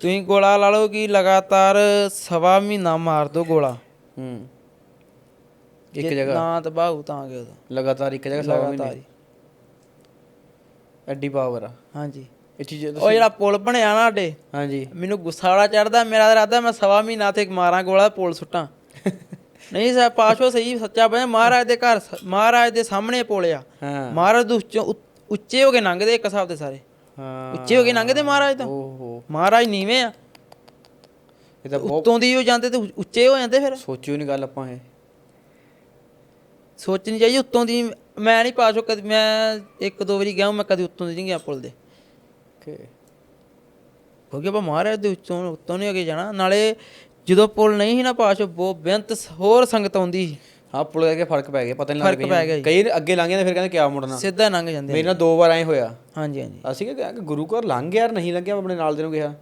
ਤੁਸੀਂ ਗੋਲਾ ਲਾ ਲਓ ਕਿ ਲਗਾਤਾਰ ਸਵਾ ਮਹੀਨਾ ਮਾਰ ਦੋ ਗੋਲਾ। ਹੂੰ। ਇੱਕ ਜਗ੍ਹਾ। ਨਾ ਤਬਾਹੂ ਤਾਂ ਕਿ ਉਹਦਾ। ਲਗਾਤਾਰ ਇੱਕ ਜਗ੍ਹਾ ਸਵਾ ਮਹੀਨੇ। ਐਡੀ ਪਾਵਰ ਆ। ਹਾਂਜੀ। ਇਹ ਚੀਜ਼ ਉਹ ਜਿਹੜਾ ਪੁਲ ਬਣਿਆ ਨਾ ਸਾਡੇ ਹਾਂਜੀ। ਮੈਨੂੰ ਗੁੱਸਾ ਵਾਲਾ ਚੜਦਾ ਮੇਰਾ ਇਰਾਦਾ ਮੈਂ ਸਵਾ ਮਹੀਨਾ ਤੇ ਮਾਰਾਂ ਗੋਲਾ ਪੁਲ ਸੁੱਟਾਂ। ਨਹੀਂ ਸਰ ਪਾਸ਼ੋ ਸਹੀ ਸੱਚਾ ਬਣੇ ਮਹਾਰਾਜ ਦੇ ਘਰ ਸ- ਮਹਾਰਾਜ ਦੇ ਸਾਹਮਣੇ ਪੁਲ ਆ। ਹਾਂ। ਮਹਾਰਾਜ ਦੇ ਉੱਚੋਂ ਹੋ ਕੇ ਲੰਘਦੇ ਇੱਕ ਹਿਸਾਬ ਦੇ ਸਾਰੇ। ਹਾਂ। ਉੱਚੇ ਹੋ ਕੇ ਲੰਘਦੇ ਮਹਾਰਾਜ ਤਾਂ। ਓਹੋ। ਮਹਾਰਾਜ ਨੀਵੇਂ ਆ। ਇਹ ਤਾਂ ਬਹੁਤ ਉੱਤੋਂ ਦੀ ਹੋ ਜਾਂਦੇ ਤੇ ਉੱਚੇ ਹੋ ਜਾਂਦੇ ਫਿਰ। ਸੋਚਿਓ ਨਹੀਂ ਗੱਲ ਆਪਾਂ ਇਹ। ਸੋਚਣੀ ਚਾਹੀਦੀ ਉੱਤੋਂ ਦੀ। ਮੈਂ ਨਹੀਂ ਪਾਸ਼ੋ ਕਦੀ ਮੈਂ ਇੱਕ ਦੋ ਵਾਰੀ ਗਿਆ ਮੈਂ ਕਦੀ ਉੱਤੋਂ ਦੀ ਨਹੀਂ ਗਿਆ ਪੁਲ ਦੇ। ਕਿ ਕਿਉਂਕਿ ਆਪਾਂ ਮਹਾਰਾਜ ਦੇ ਉੱਤੋਂ ਉੱਤੋਂ ਨਹੀਂ ਅੱਗੇ ਜਾਣਾ। ਨਾਲੇ ਜਦੋਂ ਪੁਲ ਨਹੀਂ ਸੀ ਨਾ ਪਾਸ਼ੋ ਬਹੁਤ ਬੇਅੰਤ ਹੋਰ ਸੰਗਤ ਆਉਂਦੀ ਸੀ। ਹਾਂ ਪੁਲ ਕਰਕੇ ਫ਼ਰਕ ਪੈ ਗਿਆ ਪਤਾ ਨਹੀਂ ਫ਼ਰਕ ਪੈ ਗਿਆ ਜੀ। ਕਈ ਅੱਗੇ ਲੰਘ ਜਾਂਦੇ ਫਿਰ ਕਹਿੰਦੇ ਕਿਆ ਮੁੜਨਾ। ਸਿੱਧਾ ਲੰਘ ਜਾਂਦੇ ਮੇਰੇ ਨਾਲ ਦੋ ਵਾਰ ਐ ਹੋਇਆ। ਹਾਂਜੀ ਹਾਂਜੀ। ਅਸੀਂ ਕਿ ਕਿ ਗੁਰੂ ਘਰ ਲੰਘ ਗਿਆ ਯਾਰ ਨਹੀਂ ਲੰਘਿਆ ਮੈਂ ਆਪਣੇ ਨਾਲ ਦੇ ਨੂੰ ਕਿਹਾ।